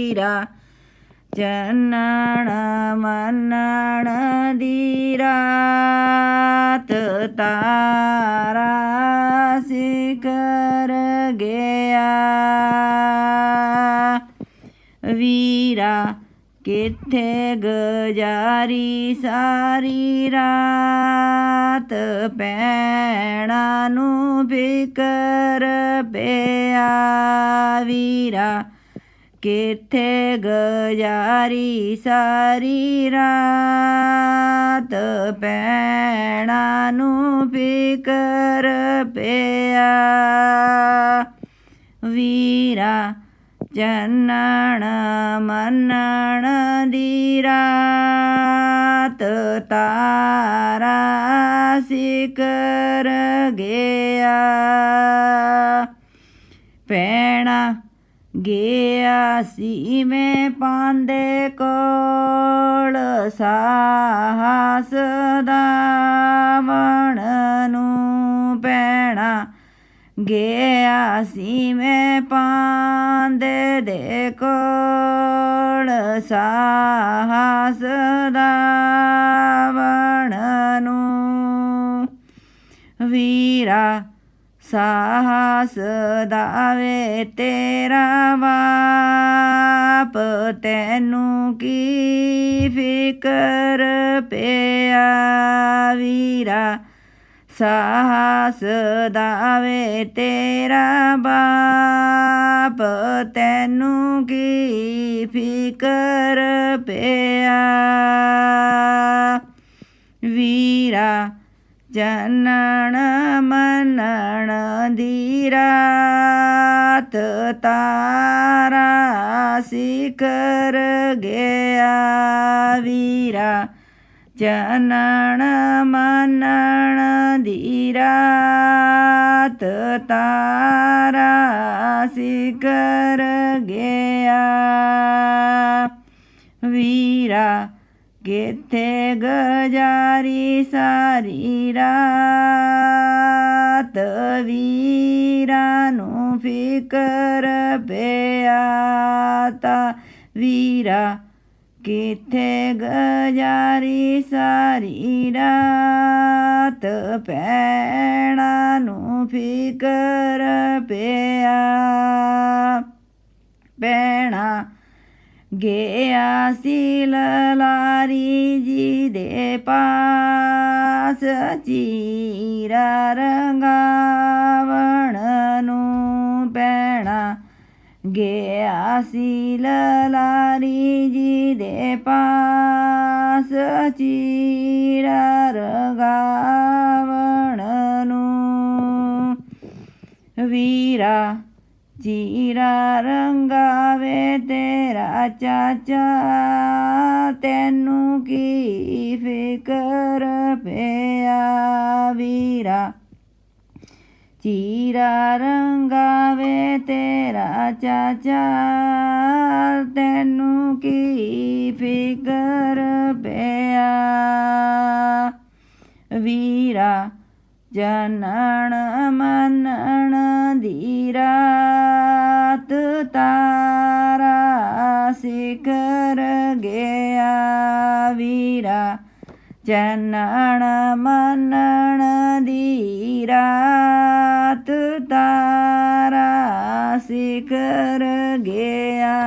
ਧੀਰਾ ਜਨਣ ਮਨਣ ਦੀਰਾਤ ਤਾਰਾ ਸਿਕਰ ਗਿਆ। ਵੀਰਾ ਕਿੱਥੇ ਗਜਾਰੀ ਸਾਰੀ ਰਾਤ ਪੈਣਾ ਨੂੰ ਫਿਕਰ ਪਿਆ। ਵੀਰਾ ਕਿੱਥੇ ਗਜਾਰੀ ਸਾਰੀ ਰਾਤ ਪੈਣਾ ਨੂੰ ਫਿਕਰ ਪਿਆ। ਵੀਰਾ ਚੰਨਣ ਮੰਨਣ ਦੀ ਰਾਤ ਤਾਰਾ ਸਿਕਰ ਗਿਆ। ਗਿਆ ਸੀ ਮੈਂ ਪਾਂਦੇ ਕੋਲ ਸਾਹਸ ਦਾਵਣ ਨੂੰ ਪੈਣਾ। ਗਿਆ ਸੀ ਮੈਂ ਪਾਂਦੇ ਦੇ ਕੋਲ ਸਾਹਸ ਦਾਵਣ ਨੂੰ। ਵੀਰਾ ਸਾਹਸ ਦਾਵੇ ਤੇਰਾ ਵਾਪ ਤੈਨੂੰ ਕੀ ਫਿਕਰ ਪਿਆ ਵੀਰਾ? ਸਾਹਸ ਦਾਵੇ ਤੇਰਾ ਬਾਪ, ਤੈਨੂੰ ਕੀ ਫਿਕਰ ਪਿਆ ਵੀਰਾ? ਜਨਨ ਮਨ અધિરાત તારા શિખર ગયા વીરા ચનણ મનણ ધીરાત તારા શિખર ગયા વીરા કેથે ગજારી સારી રા ਵੀਰਾਂ ਨੂੰ ਫਿਕਰ ਪਿਆ ਤਾ ਵੀਰਾ, ਕਿੱਥੇ ਗਜਾਰੀ ਸਾਰੀ ਰਾਤ? ਪੈਣਾ ਨੂੰ ਫਿਕਰ ਪਿਆ। ਪੈਣਾ ਗਿਆ ਸੀ ਲਾਰੀ ਜੀ ਦੇ ਪਾਸ, ਚੀਰਾ ਰੰਗਾ ਗਿਆ ਸੀ ਲਾਰੀ ਜੀ ਦੇ ਪਾਸ ਚੀਰਾ ਰਗਾਵਣ ਨੂੰ ਵੀਰਾ ਚੀਰਾ ਰੰਗਾਵੇ ਤੇਰਾ ਚਾਚਾ ਤੈਨੂੰ ਕੀ ਫਿਕਰ ਪਿਆ ਵੀਰਾ ਚੀਰਾ ਰੰਗਾਵੇ ਤੇਰਾ ਚਾਚਾ, ਤੈਨੂੰ ਕੀ ਫਿਕਰ ਪਿਆ? ਵੀਰਾ ਜਨਣ ਮੰਨਣ ਦੀ ਰਾਤ ਤਾਰਾ ਸਿਖਰ ਗਿਆ। ਵੀਰਾ ਜਨਣ ਮੰਨਣ ਦੀ ਰਾਤ ਰਾਤ ਤਾਰਾ ਸਿਖਰ ਗਿਆ।